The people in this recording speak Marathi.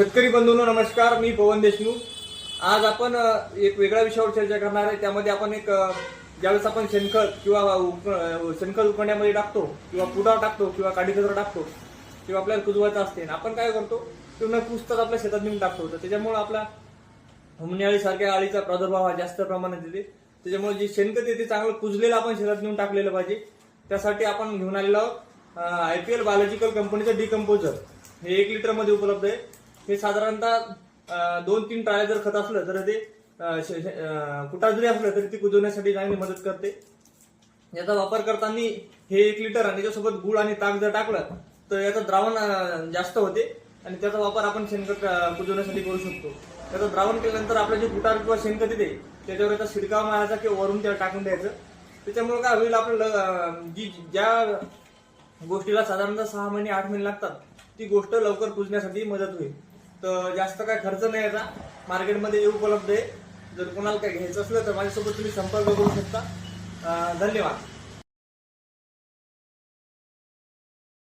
शेतकरी बंधूंनो नमस्कार. मी पवन देशमुख. आज आपण एक वेगळ्या विषयावर चर्चा करणार आहे. त्यामध्ये आपण एक ज्यावेळेस आपण शेणखत किंवा उक- शेणखत उकरण्यामध्ये टाकतो किंवा पुडाव टाकतो किंवा काडीकचरा टाकतो किंवा आपल्याला कुजवायचं असते आपण काय करतो किंवा पुस्तक आपल्या शेतात नेऊन टाकतो. तर त्याच्यामुळे आपला हुमणी सारख्या अळीचा प्रादुर्भाव हा जास्त प्रमाणात येते. त्याच्यामुळे जे शेणखत आहे चांगलं कुजलेलं आपण शेतात नेऊन टाकलेलं पाहिजे. त्यासाठी आपण घेऊन आलेलो आहोत आय पी एल बायोलॉजिकल कंपनीचं डिकम्पोजर. हे एक लिटरमध्ये उपलब्ध आहे. हे साधारणतः दोन तीन टाळ्या जर खत असलं तर ते कुटा शे- कुटार जरी असलं तरी ती कुजवण्यासाठी चांगली मदत करते. याचा वापर करताना हे एक लिटर आणि त्याच्यासोबत गुळ आणि ताक जर टाकलं तर याचं द्रावण जास्त होते. आणि त्याचा वापर आपण शेणखत कुजवण्यासाठी करू शकतो. त्याचं द्रावण केल्यानंतर आपलं जे कुटार किंवा शेणखत येते त्याच्यावर याचा शिडकाव मारायचा किंवा वरून त्याला टाकून द्यायचं. त्याच्यामुळे काय होईल आपलं जी ज्या गोष्टीला साधारणतः सहा महिने आठ महिने लागतात ती गोष्ट लवकर पुजण्यासाठी मदत होईल. तर जास्त काय खर्च नाही याचा. मार्केटमध्ये उपलब्ध आहे. जर कोणाला काय घ्यायचं असलं तर माझ्यासोबत तुम्ही संपर्क करू शकता. धन्यवाद.